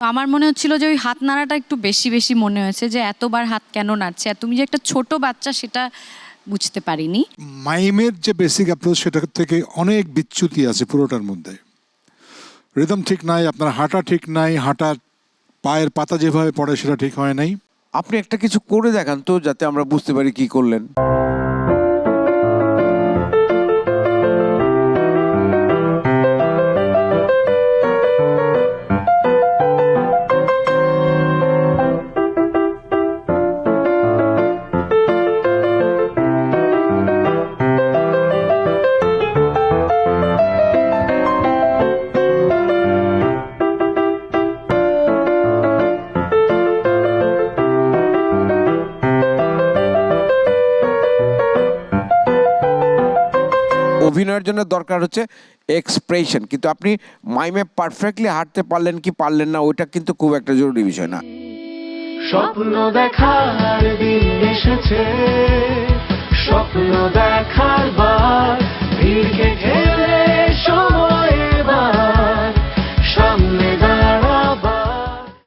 আমার মনে হচ্ছিল যে ওই হাত নাড়াটা একটু বেশি বেশি মনে হয়েছে যে এতবার হাত কেন নাড়ছে? আর তুমি যে একটা ছোট বাচ্চা সেটা বুঝতে পারিনি। মাইমের যে বেসিক অ্যাপ্রোচ সেটা থেকে অনেক বিচ্যুতি আছে পুরোটার মধ্যে। রিদম ঠিক নাই আপনার হাঁটা ঠিক নাই হাঁটা পায়ের পাতা যেভাবে পড়ে সেটা ঠিক হয় নাই। আপনি একটা কিছু করে দেখান তো যাতে আমরা বুঝতে পারি কি করলেন। অভিনয়ের জন্য দরকার হচ্ছে এক্সপ্রেশন কিন্তু আপনি মাইমে পারফেক্টলি হাঁটতে পারলেন কি পারলেন না, ওইটা কিন্তু খুব একটা জরুরি বিষয় না। স্বপ্ন দেখার দিন এসেছে।